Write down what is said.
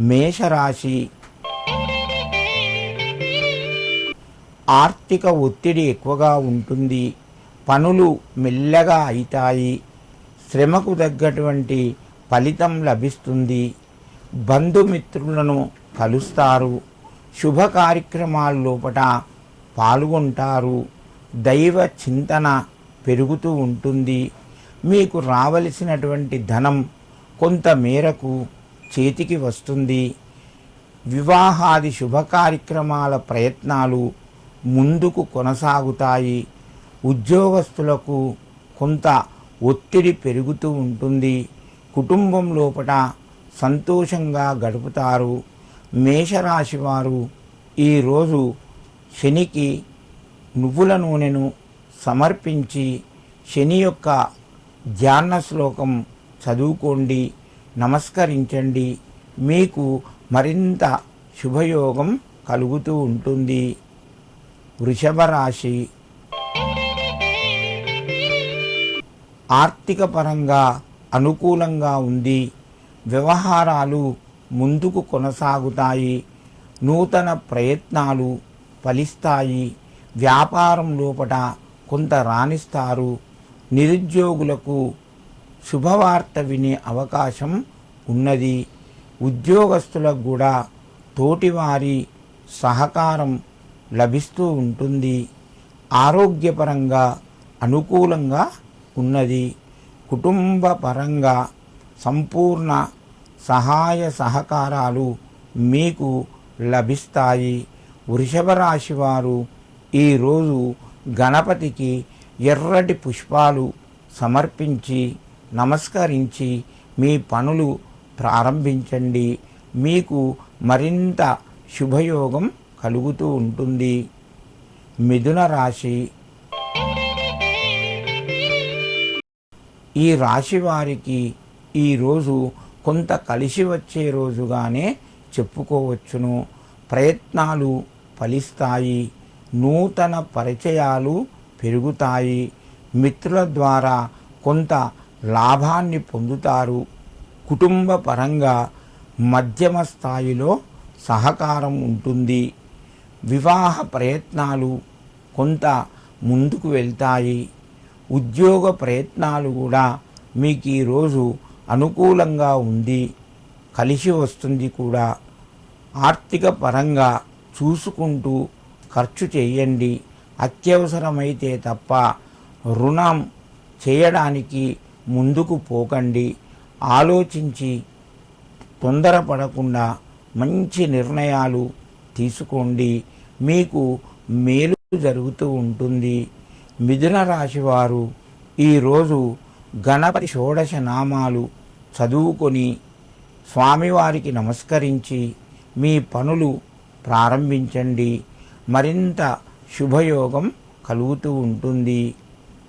మేషరాశి. ఆర్థిక ఒత్తిడి ఎక్కువగా ఉంటుంది. పనులు మెల్లగా అవుతాయి శ్రమకు తగ్గటువంటి ఫలితం లభిస్తుంది. బంధుమిత్రులను కలుస్తారు. శుభ కార్యక్రమాల లోపట పాల్గొంటారు. దైవ చింతన పెరుగుతూ ఉంటుంది. మీకు రావలసినటువంటి ధనం కొంత మేరకు చేతికి వస్తుంది. వివాహాది శుభ కార్యక్రమాల ప్రయత్నాలు ముందుకు కొనసాగుతాయి. ఉద్యోగస్తులకు కొంత ఒత్తిడి పెరుగుతూ ఉంటుంది. కుటుంబం లోపల సంతోషంగా గడుపుతారు. మేషరాశి వారు ఈరోజు శనికి నువ్వుల నూనెను సమర్పించి శని యొక్క ధ్యాన శ్లోకం చదువుకోండి. నమస్కరించండి. మీకు మరింత శుభయోగం కలుగుతూ ఉంటుంది. వృషభ రాశి ఆర్థిక పరంగా అనుకూలంగా ఉంది. వ్యవహారాలు ముందుకు కొనసాగుతాయి. నూతన ప్రయత్నాలు ఫలిస్తాయి. వ్యాపారం లోపట కొంత రాణిస్తారు. నిరుద్యోగులకు శుభవార్త వినే అవకాశం ఉన్నది. ఉద్యోగస్తులకు కూడా తోటివారి సహకారం లభిస్తూ ఉంటుంది. ఆరోగ్యపరంగా అనుకూలంగా ఉన్నది. కుటుంబ పరంగా సంపూర్ణ సహాయ సహకారాలు మీకు లభిస్తాయి. వృషభ రాశి వారు ఈరోజు గణపతికి ఎర్రటి పుష్పాలు సమర్పించి నమస్కరించి మీ పనులు ప్రారంభించండి. మీకు మరింత శుభయోగం కలుగుతూ ఉంటుంది. మిథున రాశి. ఈ రాశి వారికి ఈరోజు కొంత కలిసి వచ్చే రోజుగానే చెప్పుకోవచ్చును. ప్రయత్నాలు ఫలిస్తాయి. నూతన పరిచయాలు పెరుగుతాయి. మిత్రుల ద్వారా కొంత లాభాన్ని పొందుతారు. కుటుంబ పరంగా మధ్యమ స్థాయిలో సహకారం ఉంటుంది. వివాహ ప్రయత్నాలు కొంత ముందుకు వెళ్తాయి. ఉద్యోగ ప్రయత్నాలు కూడా మీకు ఈరోజు అనుకూలంగా ఉంది. కలిసి వస్తుంది కూడా. ఆర్థిక పరంగా చూసుకుంటూ ఖర్చు చేయండి. అత్యవసరమైతే తప్ప రుణం చేయడానికి ముందుకు పోకండి ఆలోచించి తొందరపడకుండా మంచి నిర్ణయాలు తీసుకోండి. మీకు మేలు జరుగుతూ ఉంటుంది. మిథున రాశివారు ఈరోజు గణపతి షోడశ నామాలు చదువుకొని స్వామివారికి నమస్కరించి మీ పనులు ప్రారంభించండి. మరింత శుభయోగం కలుగుతూ ఉంటుంది.